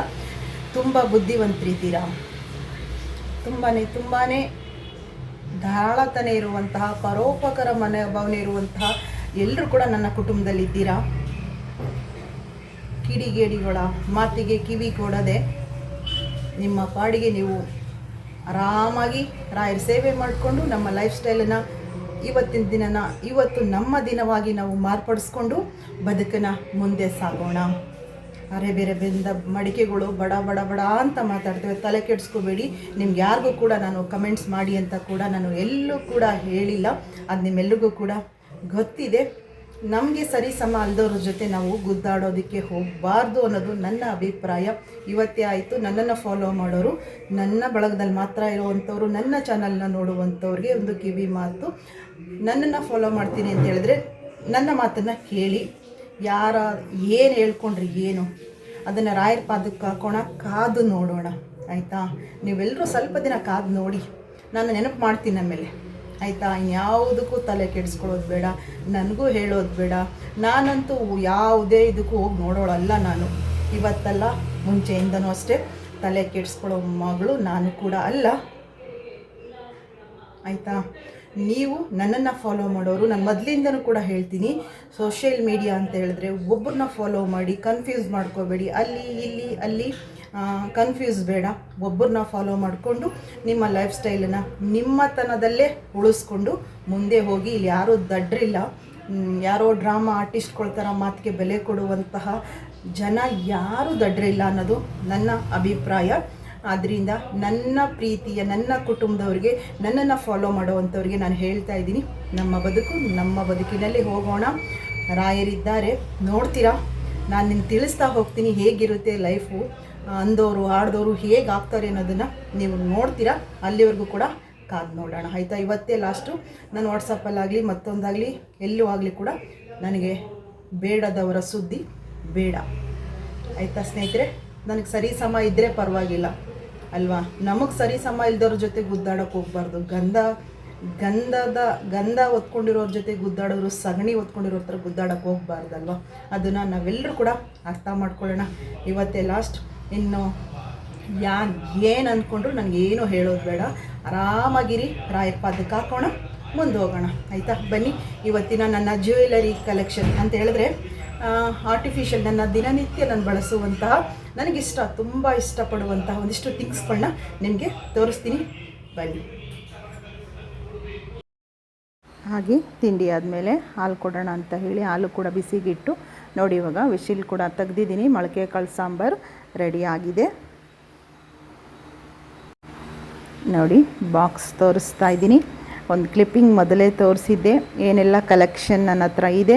ತುಂಬ ಬುದ್ಧಿವಂತರಿದ್ದೀರಾ? ತುಂಬಾ ತುಂಬಾ ಧಾರಾಳತನ ಇರುವಂತಹ, ಪರೋಪಕರ ಮನೋಭಾವನೆ ಇರುವಂತಹ ಎಲ್ಲರೂ ಕೂಡ ನನ್ನ ಕುಟುಂಬದಲ್ಲಿದ್ದೀರಾ? ಕಿಡಿಗೇಡಿಗಳ ಮಾತಿಗೆ ಕಿವಿ ಕೊಡದೆ ನಿಮ್ಮ ಪಾಡಿಗೆ ನೀವು ಆರಾಮಾಗಿ ರಾಯರ ಸೇವೆ ಮಾಡಿಕೊಂಡು ನಮ್ಮ ಲೈಫ್ ಸ್ಟೈಲನ್ನು, ಇವತ್ತಿನ ದಿನನ, ಇವತ್ತು ನಮ್ಮ ದಿನವಾಗಿ ನಾವು ಮಾರ್ಪಡಿಸ್ಕೊಂಡು ಬದುಕನ್ನು ಮುಂದೆ ಸಾಗೋಣ. ಅರೆ ಬೇರೆ ಬೆಂದ ಮಡಿಕೆಗಳು ಬಡ ಬಡ ಬಡ ಅಂತ ಮಾತಾಡ್ತೇವೆ. ತಲೆ ಕೆಡಿಸ್ಕೋಬೇಡಿ. ನಿಮ್ಗೆ ಯಾರಿಗೂ ಕೂಡ ನಾನು ಕಮೆಂಟ್ಸ್ ಮಾಡಿ ಅಂತ ಕೂಡ ನಾನು ಎಲ್ಲೂ ಕೂಡ ಹೇಳಿಲ್ಲ. ಅದು ನಿಮ್ಮೆಲ್ಲರಿಗೂ ಕೂಡ ಗೊತ್ತಿದೆ. ನಮಗೆ ಸರಿ ಸಮ ಅಲ್ದವ್ರ ಜೊತೆ ನಾವು ಗುದ್ದಾಡೋದಕ್ಕೆ ಹೋಗಬಾರ್ದು ಅನ್ನೋದು ನನ್ನ ಅಭಿಪ್ರಾಯ. ಇವತ್ತೇ ಆಯಿತು, ನನ್ನನ್ನು ಫಾಲೋ ಮಾಡೋರು, ನನ್ನ ಬಳಗದಲ್ಲಿ ಮಾತ್ರ ಇರುವಂಥವ್ರು, ನನ್ನ ಚಾನಲ್ನ ನೋಡುವಂಥವ್ರಿಗೆ ಒಂದು ಕಿವಿ ಮಾತು. ನನ್ನನ್ನು ಫಾಲೋ ಮಾಡ್ತೀನಿ ಅಂತ ಹೇಳಿದ್ರೆ ನನ್ನ ಮಾತನ್ನು ಕೇಳಿ ಯಾರ, ಏನು ಹೇಳ್ಕೊಂಡ್ರಿ ಏನು? ಅದನ್ನು ರಾಯರ ಪಾದಕ್ಕೆ ಹಾಕೋಣ, ಕಾದು ನೋಡೋಣ. ಆಯಿತಾ? ನೀವೆಲ್ಲರೂ ಸ್ವಲ್ಪ ದಿನ ಕಾದು ನೋಡಿ. ನಾನು ನೆನಪು ಮಾಡ್ತೀನಿ ಆಮೇಲೆ ಆಯಿತಾ? ಯಾವುದಕ್ಕೂ ತಲೆ ಕೆಡಿಸ್ಕೊಳ್ಳೋದು ಬೇಡ, ನನಗೂ ಹೇಳೋದು ಬೇಡ. ನಾನಂತೂ ಯಾವುದೇ ಇದಕ್ಕೂ ಹೋಗಿ ನೋಡೋಳಲ್ಲ ನಾನು. ಇವತ್ತಲ್ಲ, ಮುಂಚೆಯಿಂದನೂ ಅಷ್ಟೇ ತಲೆ ಕೆಡಿಸ್ಕೊಳ್ಳೋ ಮಗಳು ನಾನು ಕೂಡ ಅಲ್ಲ. ಆಯಿತಾ? ನೀವು ನನ್ನನ್ನು ಫಾಲೋ ಮಾಡೋರು, ನಾನು ಮೊದಲಿಂದನೂ ಕೂಡ ಹೇಳ್ತೀನಿ ಸೋಷಿಯಲ್ ಮೀಡಿಯಾ ಅಂತ ಹೇಳಿದ್ರೆ ಒಬ್ಬರನ್ನ ಫಾಲೋ ಮಾಡಿ ಕನ್ಫ್ಯೂಸ್ ಮಾಡ್ಕೋಬೇಡಿ. ಅಲ್ಲಿ, ಇಲ್ಲಿ, ಅಲ್ಲಿ. ಕನ್ಫ್ಯೂಸ್ ಬೇಡ. ಒಬ್ಬರನ್ನ ಫಾಲೋ ಮಾಡಿಕೊಂಡು ನಿಮ್ಮ ಲೈಫ್ ಸ್ಟೈಲನ್ನು ನಿಮ್ಮತನದಲ್ಲೇ ಉಳಿಸ್ಕೊಂಡು ಮುಂದೆ ಹೋಗಿ ಇಲ್ಲಿ ಯಾರೂ ದಡ್ರಿಲ್ಲ. ಯಾರೋ ಡ್ರಾಮಾ ಆರ್ಟಿಸ್ಟ್ಗಳ ಥರ ಮಾತಿಗೆ ಬೆಲೆ ಕೊಡುವಂತಹ ಜನ ಯಾರೂ ದಡ್ರಿಲ್ಲ ಅನ್ನೋದು ನನ್ನ ಅಭಿಪ್ರಾಯ. ಆದ್ದರಿಂದ ನನ್ನ ಪ್ರೀತಿಯ, ನನ್ನ ಕುಟುಂಬದವ್ರಿಗೆ, ನನ್ನನ್ನು ಫಾಲೋ ಮಾಡುವಂಥವ್ರಿಗೆ ನಾನು ಹೇಳ್ತಾ ಇದ್ದೀನಿ. ನಮ್ಮ ಬದುಕು ನಮ್ಮ ಬದುಕಿನಲ್ಲಿ ಹೋಗೋಣ. ರಾಯರಿದ್ದಾರೆ. ನೋಡ್ತೀರಾ? ನಾನು ನಿನ್ನ ತಿಳಿಸ್ತಾ ಹೋಗ್ತೀನಿ ಹೇಗಿರುತ್ತೆ ಲೈಫು ಅಂದವರು ಆಡ್ದವರು ಹೇಗೆ ಆಗ್ತಾರೆ ಅನ್ನೋದನ್ನು ನೀವು ನೋಡ್ತೀರಾ? ಅಲ್ಲಿವರೆಗೂ ಕೂಡ ಕಾದು ನೋಡೋಣ. ಆಯಿತಾ? ಇವತ್ತೇ ಲಾಸ್ಟು ನಾನು ವಾಟ್ಸಪ್ಪಲ್ಲಾಗಲಿ ಮತ್ತೊಂದಾಗಲಿ, ಎಲ್ಲೂ ಆಗಲಿ ಕೂಡ ನನಗೆ ಬೇಡದವರ ಸುದ್ದಿ ಬೇಡ. ಆಯಿತಾ ಸ್ನೇಹಿತರೆ? ನನಗೆ ಸರಿ ಸಮ ಇದ್ದರೆ ಪರವಾಗಿಲ್ಲ. ಅಲ್ವಾ? ನಮಗೆ ಸರಿ ಸಮ ಇಲ್ದವ್ರ ಜೊತೆ ಗುದ್ದಾಡೋಕೆ ಹೋಗ್ಬಾರ್ದು. ಗಂಧ, ಗಂಧದ, ಗಂಧ ಒತ್ಕೊಂಡಿರೋರ ಜೊತೆ ಗುದ್ದಾಡೋರು, ಸಗಣಿ ಒತ್ಕೊಂಡಿರೋ ಥರ ಗುದ್ದಾಡೋಕೆ ಹೋಗ್ಬಾರ್ದಲ್ವ? ಅದನ್ನು ನಾವೆಲ್ಲರೂ ಕೂಡ ಅರ್ಥ ಮಾಡ್ಕೊಳ್ಳೋಣ. ಇವತ್ತೇ ಲಾಸ್ಟ್ ಇನ್ನು ಯಾನ್ ಏನು ಅಂದ್ಕೊಂಡ್ರು ನನಗೇನು ಹೇಳೋದು ಬೇಡ. ಆರಾಮಾಗಿರಿ ರಾಯರ ಪಾದಕ್ಕೆ ಹಾಕೋಣ ಮುಂದೆ ಹೋಗೋಣ. ಆಯಿತಾ? ಬನ್ನಿ. ಇವತ್ತಿನ ನನ್ನ ಜ್ಯುವೆಲರಿ ಕಲೆಕ್ಷನ್ ಅಂತ ಹೇಳಿದ್ರೆ ಆರ್ಟಿಫಿಷಿಯಲ್ ನನ್ನ ದಿನನಿತ್ಯ ನಾನು ಬಳಸುವಂತಹ, ನನಗಿಷ್ಟ, ತುಂಬ ಇಷ್ಟಪಡುವಂತಹ ಒಂದಿಷ್ಟು ಥಿಂಗ್ಸ್ಗಳನ್ನ ನಿಮಗೆ ತೋರಿಸ್ತೀನಿ. ಬನ್ನಿ. ಹಾಗೆ ತಿಂಡಿ ಆದಮೇಲೆ ಹಾಲು ಕೊಡೋಣ ಅಂತ ಹೇಳಿ ಹಾಲು ಕೂಡ ಬಿಸಿಗಿಟ್ಟು. ನೋಡಿ ಇವಾಗ ವಿಶಿಲ್ ಕೂಡ ತೆಗ್ದಿದ್ದೀನಿ. ಮೊಳಕೆ ಕಾಳು ಸಾಂಬಾರು ರೆಡಿ ಆಗಿದೆ. ನೋಡಿ ಬಾಕ್ಸ್ ತೋರಿಸ್ತಾ ಇದ್ದೀನಿ. ಒಂದು ಕ್ಲಿಪ್ಪಿಂಗ್ ಮೊದಲೇ ತೋರಿಸಿದ್ದೆ. ಏನೆಲ್ಲ ಕಲೆಕ್ಷನ್ ನನ್ನ ಹತ್ರ ಇದೆ.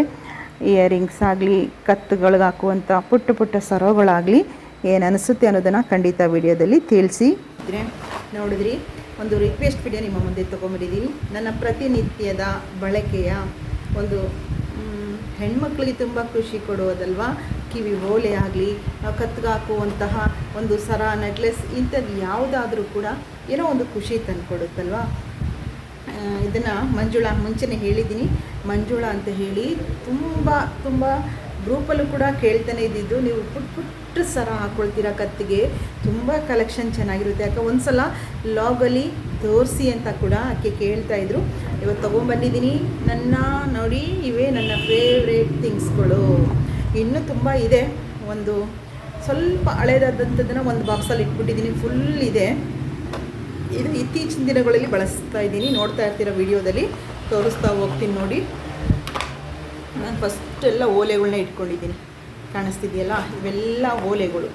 ಇಯರಿಂಗ್ಸ್ ಆಗಲಿ ಕತ್ತುಗಳಿಗೆ ಹಾಕುವಂಥ ಪುಟ್ಟ ಪುಟ್ಟ ಸರೋಗಳಾಗಲಿ ಏನು ಅನಿಸುತ್ತೆ ಅನ್ನೋದನ್ನು ಖಂಡಿತ ವಿಡಿಯೋದಲ್ಲಿ ತಿಳಿಸಿ. ನೋಡಿದ್ರಿ, ಒಂದು ರಿಕ್ವೆಸ್ಟ್ ವಿಡಿಯೋ ನಿಮ್ಮ ಮುಂದೆ ತೊಗೊಂಬಿಟ್ಟಿದ್ದೀನಿ ನನ್ನ ಪ್ರತಿನಿತ್ಯದ ಬಳಕೆಯ ಒಂದು ಹೆಣ್ಮಕ್ಳಿಗೆ ತುಂಬ ಖುಷಿ ಕೊಡುವುದಲ್ವಾ? ಕಿವಿ ಓಲೆ ಆಗಲಿ ಕತ್ಗೆ ಹಾಕುವಂತಹ ಒಂದು ಸರ ನೆಕ್ಲೆಸ್ ಇಂಥದ್ದು ಯಾವುದಾದ್ರೂ ಕೂಡ ಏನೋ ಒಂದು ಖುಷಿ ತಂದುಕೊಡುತ್ತಲ್ವಾ? ಇದನ್ನು ಮಂಜುಳಾ ಮುಂಚೆನೇ ಹೇಳಿದ್ದೀನಿ. ಮಂಜುಳಾ ಅಂತ ಹೇಳಿ ತುಂಬ ತುಂಬ ಗ್ರೂಪಲ್ಲೂ ಕೂಡ ಕೇಳ್ತಾನೆ ಇದ್ದಿದ್ದು, ನೀವು ಪುಟ್, ಪುಟ್ಟ ಸರ ಹಾಕ್ಕೊಳ್ತೀರಾ ಕತ್ತಿಗೆ? ತುಂಬ ಕಲೆಕ್ಷನ್ ಚೆನ್ನಾಗಿರುತ್ತೆ. ಯಾಕೆ ಒಂದು ಸಲ ಲಾಗಲ್ಲಿ ತೋರಿಸಿ ಅಂತ ಕೂಡ ಆಕೆ ಕೇಳ್ತಾ ಇದ್ರು. ಇವತ್ತು ತೊಗೊಂಬಂದಿದ್ದೀನಿ. ನನ್ನ ನೋಡಿ, ಇವೇ ನನ್ನ ಫೇವ್ರೇಟ್ ಥಿಂಗ್ಸ್ಗಳು ಇನ್ನೂ ತುಂಬ ಇದೆ. ಒಂದು ಸ್ವಲ್ಪ ಹಳೇದಾದಂಥದ್ದನ್ನು ಒಂದು ಬಾಕ್ಸಲ್ಲಿ ಇಟ್ಬಿಟ್ಟಿದ್ದೀನಿ. ಫುಲ್ ಇದೆ. ಇದು ಇತ್ತೀಚಿನ ದಿನಗಳಲ್ಲಿ ಬಳಸ್ತಾ ಇದ್ದೀನಿ. ನೋಡ್ತಾ ಇರ್ತೀರ ವಿಡಿಯೋದಲ್ಲಿ. ತೋರಿಸ್ತಾ ಹೋಗ್ತೀನಿ ನೋಡಿ. ನಾನು ಫಸ್ಟ್ ಎಲ್ಲ ಓಲೆಗಳನ್ನ ಇಟ್ಕೊಂಡಿದ್ದೀನಿ. ಕಾಣಿಸ್ತಿದೆಯಲ್ಲ? ಇವೆಲ್ಲ ಓಲೆಗಳು.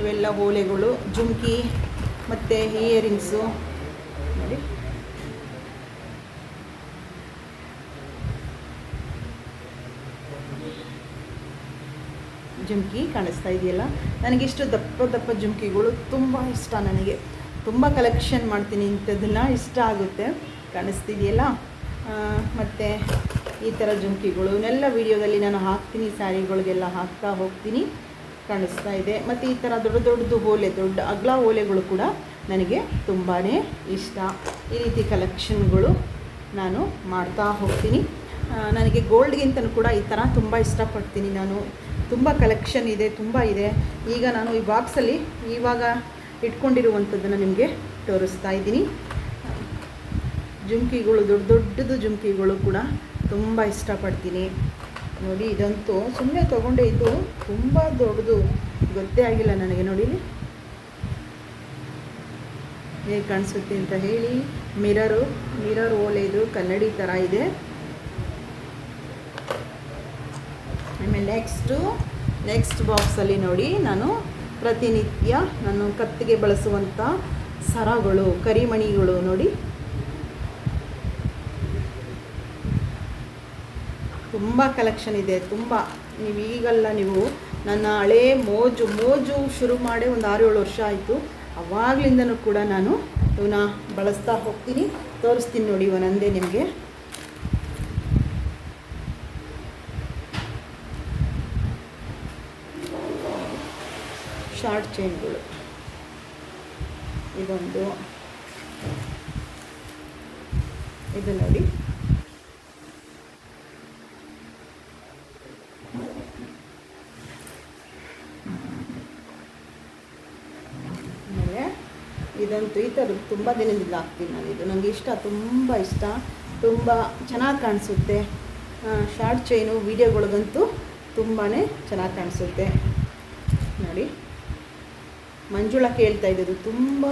ಇವೆಲ್ಲ ಓಲೆಗಳು, ಜುಮ್ಕಿ, ಮತ್ತು ಇಯರಿಂಗ್ಸು ನೋಡಿ. ಜುಮ್ಕಿ ಕಾಣಿಸ್ತಾ ಇದೆಯಲ್ಲ? ನನಗಿಷ್ಟು ದಪ್ಪ ದಪ್ಪ ಜುಮ್ಕಿಗಳು ತುಂಬ ಇಷ್ಟ ನನಗೆ. ತುಂಬ ಕಲೆಕ್ಷನ್ ಮಾಡ್ತೀನಿ ಇಂಥದ್ದನ್ನು ಇಷ್ಟ ಆಗುತ್ತೆ. ಕಾಣಿಸ್ತಿದೆಯಲ್ಲ? ಮತ್ತು ಈ ಥರ ಜುಮ್ಕಿಗಳು. ಇವನ್ನೆಲ್ಲ ವೀಡಿಯೋದಲ್ಲಿ ನಾನು ಹಾಕ್ತೀನಿ, ಸ್ಯಾರಿಗಳಿಗೆಲ್ಲ ಹಾಕ್ತಾ ಹೋಗ್ತೀನಿ. ಕಾಣಿಸ್ತಾ ಇದೆ. ಮತ್ತು ಈ ಥರ ದೊಡ್ಡ ದೊಡ್ಡದು ಓಲೆ, ದೊಡ್ಡ ಅಗ್ಲ ಓಲೆಗಳು ಕೂಡ ನನಗೆ ತುಂಬಾ ಇಷ್ಟ. ಈ ರೀತಿ ಕಲೆಕ್ಷನ್ಗಳು ನಾನು ಮಾಡ್ತಾ ಹೋಗ್ತೀನಿ. ನನಗೆ ಗೋಲ್ಡ್ಗಿಂತ ಕೂಡ ಈ ಥರ ತುಂಬ ಇಷ್ಟಪಡ್ತೀನಿ ನಾನು. ತುಂಬ ಕಲೆಕ್ಷನ್ ಇದೆ, ತುಂಬ ಇದೆ. ಈಗ ನಾನು ಈ ಬಾಕ್ಸಲ್ಲಿ ಇವಾಗ ಇಟ್ಕೊಂಡಿರುವಂಥದ್ದನ್ನು ನಿಮಗೆ ತೋರಿಸ್ತಾ ಇದ್ದೀನಿ. ಜುಮ್ಕಿಗಳು, ದೊಡ್ಡ ದೊಡ್ಡದು ಜುಮ್ಕಿಗಳು ಕೂಡ ತುಂಬ ಇಷ್ಟಪಡ್ತೀನಿ. ನೋಡಿ, ಇದಂತೂ ಸುಮ್ಮನೆ ತೊಗೊಂಡೆ ಇದು ತುಂಬ ದೊಡ್ಡದು. ಗೊತ್ತೇ ಆಗಿಲ್ಲ ನನಗೆ, ನೋಡಿ. ಹೇಗೆ ಕಾಣಿಸುತ್ತೆ ಅಂತ ಹೇಳಿ, ಮಿರರು, ಮಿರರ್ ಓಲೆ ಇದು ಕನ್ನಡಿ ಥರ ಇದೆ. ಆಮೇಲೆ ನೆಕ್ಸ್ಟು ನೆಕ್ಸ್ಟ್ ಬಾಕ್ಸಲ್ಲಿ ನೋಡಿ ನಾನು ಪ್ರತಿನಿತ್ಯ ನಾನು ಕತ್ತಿಗೆ ಬಳಸುವಂಥ ಸರಗಳು, ಕರಿಮಣಿಗಳು ನೋಡಿ. ತುಂಬ ಕಲೆಕ್ಷನ್ ಇದೆ, ತುಂಬ. ನೀವು ಈಗಲ್ಲ ನೀವು ನನ್ನ ಹಳೇ ಮೋಜು ಮೋಜು ಶುರು ಮಾಡಿ ಒಂದು ಆರು ಏಳು ವರ್ಷ ಆಯಿತು. ಅವಾಗಲಿಂದನೂ ಕೂಡ ನಾನು ಇವನ್ನ ಬಳಸ್ತಾ ಹೋಗ್ತೀನಿ. ತೋರಿಸ್ತೀನಿ ನೋಡಿ ಇವನಂದೇ ನಿಮಗೆ. ಶಾರ್ಟ್ ಚೈನ್ಗಳು ಇದೊಂದು. ಇದು ನೋಡಿ. ಇದಂತೂ ಈ ಥರದ್ದು ತುಂಬ ದಿನದಿಂದ ಹಾಕ್ತೀನಿ ನಾನು ಇದು. ನನಗೆ ಇಷ್ಟ, ತುಂಬ ಇಷ್ಟ, ತುಂಬ ಚೆನ್ನಾಗಿ ಕಾಣಿಸುತ್ತೆ. ಶಾರ್ಟ್ ಚೈನು, ವೀಡಿಯೋಗಳಿಗಂತೂ ತುಂಬಾ ಚೆನ್ನಾಗಿ ಕಾಣಿಸುತ್ತೆ. ನೋಡಿ. ಮಂಜುಳಾ ಕೇಳ್ತಾ ಇದ್ದದ್ದು. ತುಂಬ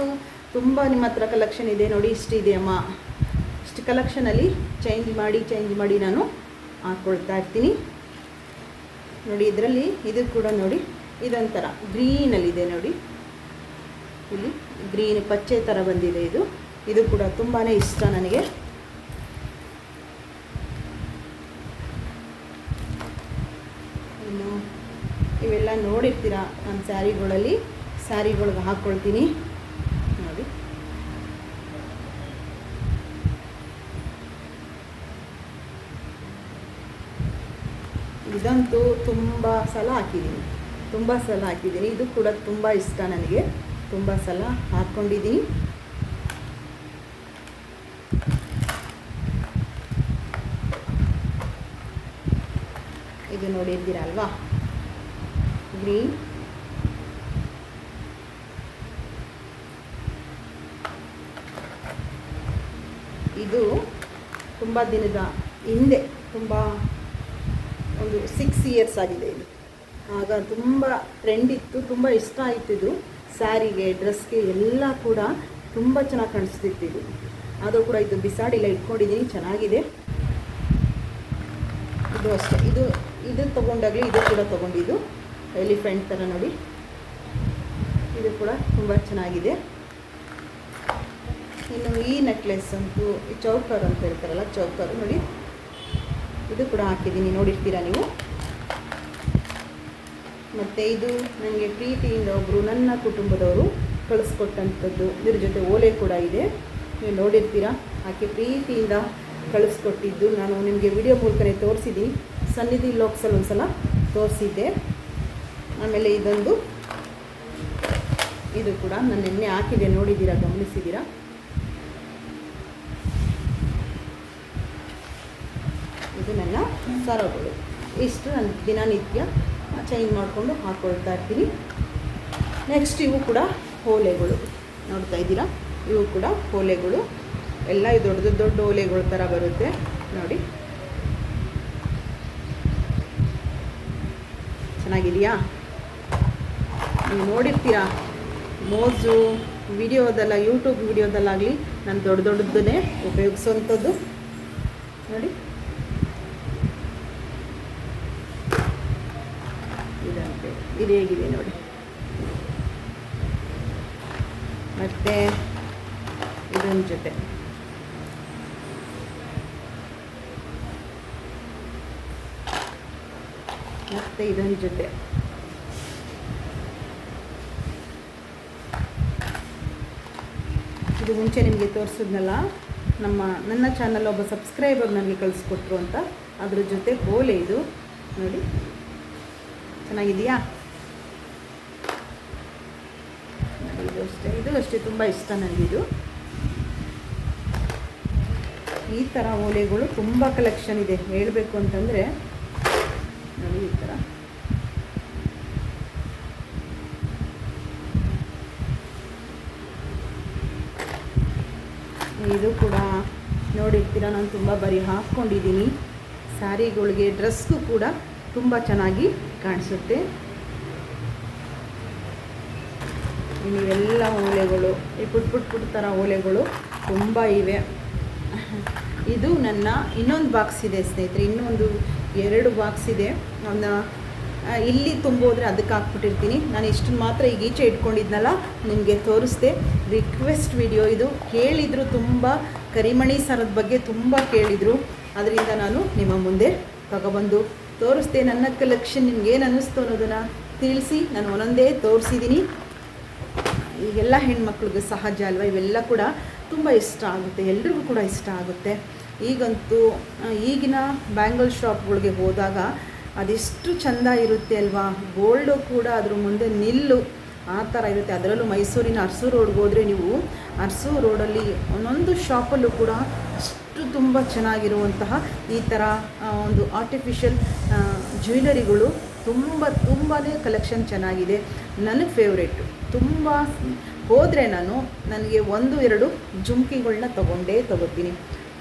ತುಂಬ ನಿಮ್ಮ ಹತ್ರ ಕಲೆಕ್ಷನ್ ಇದೆ ನೋಡಿ ಇಷ್ಟಿದೆಯಮ್ಮ ಇಷ್ಟು ಕಲೆಕ್ಷನಲ್ಲಿ ಚೇಂಜ್ ಮಾಡಿ ಚೇಂಜ್ ಮಾಡಿ ನಾನು ಹಾಕ್ಕೊಳ್ತಾ ಇರ್ತೀನಿ. ನೋಡಿ, ಇದರಲ್ಲಿ, ಇದು ಕೂಡ ನೋಡಿ, ಇದೊಂಥರ ಗ್ರೀನಲ್ಲಿದೆ ನೋಡಿ. ಇಲ್ಲಿ ಗ್ರೀನ್ ಪಚ್ಚೆ ಥರ ಬಂದಿದೆ ಇದು. ಇದು ಕೂಡ ತುಂಬಾ ಇಷ್ಟ ನನಗೆ. ಇನ್ನು, ಇವೆಲ್ಲ ನೋಡಿರ್ತೀರ ನಮ್ಮ ಸ್ಯಾರಿಗಳಲ್ಲಿ? ಸ್ಯಾರಿಗಳಿಗೆ ಹಾಕ್ಕೊಳ್ತೀನಿ ನೋಡಿ. ಇದಂತೂ ತುಂಬ ಸಲ ಹಾಕಿದ್ದೀನಿ. ತುಂಬ ಸಲ ಹಾಕಿದ್ದೀನಿ. ಇದು ಕೂಡ ತುಂಬ ಇಷ್ಟ ನನಗೆ. ತುಂಬ ಸಲ ಹಾಕ್ಕೊಂಡಿದ್ದೀನಿ ಇದು ನೋಡಿದ್ದೀರಲ್ವಾ ಗ್ರೀನ್ ಇದು ತುಂಬ ದಿನದ ಹಿಂದೆ, ತುಂಬ ಒಂದು ಸಿಕ್ಸ್ ಇಯರ್ಸ್ ಆಗಿದೆ ಇದು. ಆಗ ತುಂಬ ಟ್ರೆಂಡ್ ಇತ್ತು, ತುಂಬ ಇಷ್ಟ ಆಯಿತು ಇದು. ಸ್ಯಾರಿಗೆ, ಡ್ರೆಸ್ಗೆ ಎಲ್ಲ ಕೂಡ ತುಂಬ ಚೆನ್ನಾಗಿ ಕಾಣಿಸ್ತಿತ್ತು ಇದು. ಆದರೂ ಕೂಡ ಇದು ಬಿಸಾಡಿಲ್ಲ ಇಟ್ಕೊಂಡಿದ್ದೀನಿ ಚೆನ್ನಾಗಿದೆ. ಇದು ಅಷ್ಟೇ. ಇದು ಇದು ತೊಗೊಂಡಾಗಲಿ ಇದು ಕೂಡ ತೊಗೊಂಡಿದ್ದು. ಎಲಿಫೆಂಟ್ ಥರ ನೋಡಿ. ಇದು ಕೂಡ ತುಂಬ ಚೆನ್ನಾಗಿದೆ. ಇನ್ನು ಈ ನೆಕ್ಲೆಸ್ ಅಂತೂ ಈ ಚೌಕರ್ ಅಂತ ಹೇಳ್ತಾರಲ್ಲ, ಚೌಕರ್ ನೋಡಿ. ಇದು ಕೂಡ ಹಾಕಿದ್ದೀನಿ, ನೋಡಿರ್ತೀರಾ ನೀವು? ಮತ್ತು ಇದು ನನಗೆ ಪ್ರೀತಿಯಿಂದ ಒಬ್ಬರು ನನ್ನ ಕುಟುಂಬದವರು ಕಳಿಸ್ಕೊಟ್ಟಂಥದ್ದು. ಇದ್ರ ಜೊತೆ ಓಲೆ ಕೂಡ ಇದೆ. ನೀವು ನೋಡಿರ್ತೀರಾ? ಆಕೆ ಪ್ರೀತಿಯಿಂದ ಕಳಿಸ್ಕೊಟ್ಟಿದ್ದು. ನಾನು ನಿಮಗೆ ವಿಡಿಯೋ ಮೂಲಕನೇ ತೋರಿಸಿದ್ದೀನಿ. ಸನ್ನಿಧಿ ಲೋಕ್ಸಲ್ಲಿ ಒಂದು ಸಲ ತೋರಿಸಿದ್ದೆ. ಆಮೇಲೆ ಇದೊಂದು. ಇದು ಕೂಡ ನಾನು ನಿನ್ನೆ ಹಾಕಿದೆ ನೋಡಿದ್ದೀರಾ, ಗಮನಿಸಿದ್ದೀರಾ ಇದು ನನ್ನ ಸರಗಳು. ಇಷ್ಟು ನಾನು ದಿನನಿತ್ಯ ಚೇಂಜ್ ಮಾಡಿಕೊಂಡು ಹಾಕ್ಕೊಳ್ತಾ ಇರ್ತೀನಿ. ನೆಕ್ಸ್ಟ್ ಇವು ಕೂಡ ಓಲೆಗಳು ನೋಡ್ತಾ ಇದ್ದೀರಾ? ಇವು ಕೂಡ ಓಲೆಗಳು ಎಲ್ಲ ಈ ದೊಡ್ಡ ದೊಡ್ಡ ಓಲೆಗಳ ಥರ ಬರುತ್ತೆ. ನೋಡಿ. ಚೆನ್ನಾಗಿದೆಯಾ? ನೀವು ನೋಡಿರ್ತೀರಾ? ಮೋಜು ವಿಡಿಯೋದಲ್ಲ ಯೂಟ್ಯೂಬ್ ವಿಡಿಯೋದಲ್ಲಾಗಲಿ ನಾನು ದೊಡ್ಡ ದೊಡ್ಡದನ್ನೇ ಉಪಯೋಗಿಸೋವಂಥದ್ದು. ನೋಡಿ. ಇದು ಹೇಗಿದೆ ನೋಡಿ. ಮತ್ತೆ ಇದೊಂದು ಜೊತೆ. ಮತ್ತೆ ಇದೊಂದು ಜೊತೆ. ಇದು ಮುಂಚೆ ನಿಮಗೆ ತೋರಿಸಿದ್ನಲ್ಲ, ನಮ್ಮ, ನನ್ನ ಚಾನಲ್ ಒಬ್ಬ ಸಬ್ಸ್ಕ್ರೈಬರ್ ನನಗೆ ಕಳಿಸ್ಕೊಟ್ರು ಅಂತ, ಅದ್ರ ಜೊತೆ ಹೋಲೆ ಇದು. ನೋಡಿ. ಚೆನ್ನಾಗಿದೆಯಾ ಇದು ಅಷ್ಟೇ ಇದು ಅಷ್ಟೇ ತುಂಬ ಇಷ್ಟ ನನಗಿದು. ಈ ಥರ ಓಲೆಗಳು ತುಂಬ ಕಲೆಕ್ಷನ್ ಇದೆ. ಹೇಳಬೇಕು ಅಂತಂದರೆ ನೋಡಿ ಈ ಥರ. ಇದು ಕೂಡ ನೋಡಿರ್ತೀರ ನಾನು ತುಂಬ ಬರೀ ಹಾಕ್ಕೊಂಡಿದ್ದೀನಿ. ಸ್ಯಾರಿಗಳಿಗೆ ಡ್ರೆಸ್ಗೂ ಕೂಡ ತುಂಬ ಚೆನ್ನಾಗಿ ಕಾಣಿಸುತ್ತೆ. ನೀವೆಲ್ಲ ಓಲೆಗಳು, ಈ ಪುಟ್ ಪುಟ್ ಪುಟ್ ಥರ ಓಲೆಗಳು ತುಂಬ ಇವೆ. ಇದು ನನ್ನ ಇನ್ನೊಂದು ಬಾಕ್ಸ್ ಇದೆ ಸ್ನೇಹಿತರೆ, ಇನ್ನೊಂದು ಎರಡು ಬಾಕ್ಸ್ ಇದೆ. ಅವನ್ನ ಇಲ್ಲಿ ತುಂಬೋದ್ರೆ ಅದಕ್ಕೆ ಹಾಕ್ಬಿಟ್ಟಿರ್ತೀನಿ. ನಾನು ಇಷ್ಟು ಮಾತ್ರ ಈಗ ಈಚೆ ಇಟ್ಕೊಂಡಿದ್ನಲ್ಲ, ನಿಮಗೆ ತೋರಿಸ್ದೆ. ರಿಕ್ವೆಸ್ಟ್ ವಿಡಿಯೋ ಇದು. ಕೇಳಿದರು ತುಂಬ, ಕರಿಮಣಿ ಸರದ ಬಗ್ಗೆ ತುಂಬ ಕೇಳಿದರು. ಅದರಿಂದ ನಾನು ನಿಮ್ಮ ಮುಂದೆ ತಗೊಬಂದು ತೋರಿಸ್ದೆ ನನ್ನ ಕಲೆಕ್ಷನ್ ನಿಮ್ಗೆ ಏನು ಅನ್ನಿಸ್ತು ಅನ್ನೋದನ್ನು ತಿಳಿಸಿ, ನಾನು ಒಂದೊಂದೇ ತೋರಿಸಿದ್ದೀನಿ ಈಗೆಲ್ಲ ಹೆಣ್ಮಕ್ಳಿಗೆ ಸಹಜ ಅಲ್ವಾ? ಇವೆಲ್ಲ ಕೂಡ ತುಂಬ ಇಷ್ಟ ಆಗುತ್ತೆ. ಎಲ್ರಿಗೂ ಕೂಡ ಇಷ್ಟ ಆಗುತ್ತೆ. ಈಗಂತೂ ಈಗಿನ ಬ್ಯಾಂಗಲ್ ಶಾಪ್ಗಳಿಗೆ ಹೋದಾಗ ಅದೆಷ್ಟು ಚೆಂದ ಇರುತ್ತೆ ಅಲ್ವಾ? ಗೋಲ್ಡು ಕೂಡ ಅದ್ರ ಮುಂದೆ ನಿಲ್ಲು. ಆ ಥರ ಇರುತ್ತೆ. ಅದರಲ್ಲೂ ಮೈಸೂರಿನ ಅರಸು ರೋಡ್ಗೆ ಹೋದರೆ ನೀವು ಅರಸು ರೋಡಲ್ಲಿ ಒಂದೊಂದು ಶಾಪಲ್ಲೂ ಕೂಡ ಅಷ್ಟು ತುಂಬ ಚೆನ್ನಾಗಿರುವಂತಹ ಈ ಥರ ಒಂದು ಆರ್ಟಿಫಿಷಿಯಲ್ ಜ್ಯುವೆಲರಿಗಳು ತುಂಬ ತುಂಬಾ ಕಲೆಕ್ಷನ್ ಚೆನ್ನಾಗಿದೆ. ನನಗೆ ಫೇವ್ರೇಟು ತುಂಬ ಹೋದರೆ ನಾನು ನನಗೆ ಒಂದು ಎರಡು ಜುಮ್ಕಿಗಳನ್ನ ತೊಗೊಂಡೇ ತೊಗೋತೀನಿ.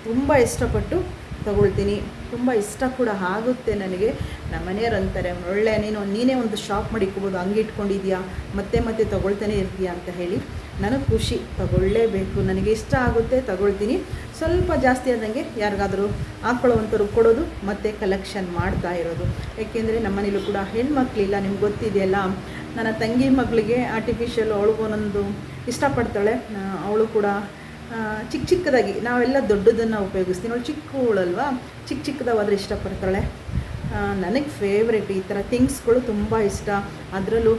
ತುಂಬ ಇಷ್ಟಪಟ್ಟು ತಗೊಳ್ತೀನಿ. ತುಂಬ ಇಷ್ಟ ಕೂಡ ಆಗುತ್ತೆ ನನಗೆ. ನಮ್ಮ ಮನೆಯವ್ರು ಅಂತಾರೆ, ಒಳ್ಳೆ, ನೀನು, ನೀನೇ ಒಂದು ಶಾಪ್ ಮಾಡಿ ಇಟ್ಕೊಬೋದು, ಹಂಗೆ ಇಟ್ಕೊಂಡಿದ್ಯಾ ಮತ್ತೆ ಮತ್ತೆ ತೊಗೊಳ್ತಾನೆ ಇರ್ತೀಯ? ಅಂತ ಹೇಳಿ. ನನಗೆ ಖುಷಿ, ತಗೊಳ್ಳೇಬೇಕು. ನನಗೆ ಇಷ್ಟ ಆಗುತ್ತೆ, ತಗೊಳ್ತೀನಿ. ಸ್ವಲ್ಪ ಜಾಸ್ತಿ ಆದಂಗೆ ಯಾರಿಗಾದರೂ ಹಾಕ್ಕೊಳ್ಳೋವಂಥವ್ರು ಕೊಡೋದು ಮತ್ತು ಕಲೆಕ್ಷನ್ ಮಾಡ್ತಾ ಇರೋದು. ಏಕೆಂದರೆ ನಮ್ಮನೇಲೂ ಕೂಡ ಹೆಣ್ಮಕ್ಳಿಲ್ಲ, ನಿಮ್ಗೆ ಗೊತ್ತಿದೆಯಲ್ಲ, ನನ್ನ ತಂಗಿ ಮಗಳಿಗೆ ಆರ್ಟಿಫಿಷಿಯಲ್ ಅವಳಿಗೂ ಒಂದೊಂದು ಇಷ್ಟಪಡ್ತಾಳೆ. ಅವಳು ಕೂಡ ಚಿಕ್ಕ ಚಿಕ್ಕದಾಗಿ ನಾವೆಲ್ಲ ದೊಡ್ಡದನ್ನು ಉಪಯೋಗಿಸ್ತೀನಿ ಅವಳು ಚಿಕ್ಕವಳಲ್ವಾ, ಚಿಕ್ಕ ಚಿಕ್ಕದಾದ್ರೆ ಇಷ್ಟಪಡ್ತಾಳೆ. ನನಗೆ ಫೇವ್ರೆಟ್ ಈ ಥರ ಥಿಂಗ್ಸ್ಗಳು ತುಂಬ ಇಷ್ಟ. ಅದರಲ್ಲೂ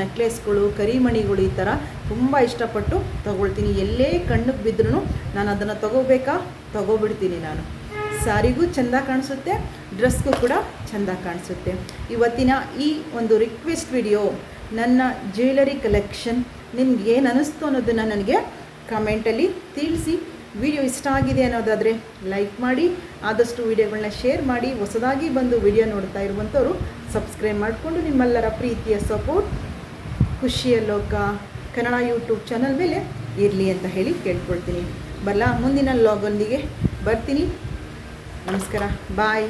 ನೆಕ್ಲೆಸ್ಗಳು ಕರಿಮಣಿಗಳು ಈ ಥರ ತುಂಬ ಇಷ್ಟಪಟ್ಟು ತಗೊಳ್ತೀನಿ. ಎಲ್ಲೇ ಕಣ್ಣಿಗೆ ಬಿದ್ದರೂ ನಾನು ಅದನ್ನು ತಗೋಬೇಕಾ? ತಗೋಬಿಡ್ತೀನಿ ನಾನು. ಸಾರಿಗೂ ಚೆಂದ ಕಾಣಿಸುತ್ತೆ, ಡ್ರೆಸ್ಗೂ ಕೂಡ ಚೆಂದ ಕಾಣಿಸುತ್ತೆ. ಇವತ್ತಿನ ಈ ಒಂದು ರಿಕ್ವೆಸ್ಟ್ ವಿಡಿಯೋ ನನ್ನ ಜ್ಯುವೆಲರಿ ಕಲೆಕ್ಷನ್ ನಿಮ್ಗೆ ಏನು ಅನ್ನಿಸ್ತು ಅನ್ನೋದನ್ನು ನನಗೆ ಕಮೆಂಟಲ್ಲಿ ತಿಳಿಸಿ. ವಿಡಿಯೋ ಇಷ್ಟ ಆಗಿದೆ ಅನ್ನೋದಾದರೆ ಲೈಕ್ ಮಾಡಿ, ಆದಷ್ಟು ವಿಡಿಯೋಗಳನ್ನ ಶೇರ್ ಮಾಡಿ, ಹೊಸದಾಗಿ ಬಂದು ವಿಡಿಯೋ ನೋಡ್ತಾ ಇರುವಂಥವ್ರು ಸಬ್ಸ್ಕ್ರೈಬ್ ಮಾಡಿಕೊಂಡು ನಿಮ್ಮೆಲ್ಲರ ಪ್ರೀತಿಯ ಸಪೋರ್ಟ್ ಖುಷಿಯ ಲೋಕ, ಕನ್ನಡ ಯೂಟ್ಯೂಬ್ ಚಾನಲ್ ಮೇಲೆ ಇರಲಿ ಅಂತ ಹೇಳಿ ಕೇಳ್ಕೊಳ್ತೀನಿ. ಬರಲಾ ಮುಂದಿನ ಲಾಗೊಂದಿಗೆ ಬರ್ತೀನಿ. ನಮಸ್ಕಾರ. ಬಾಯ್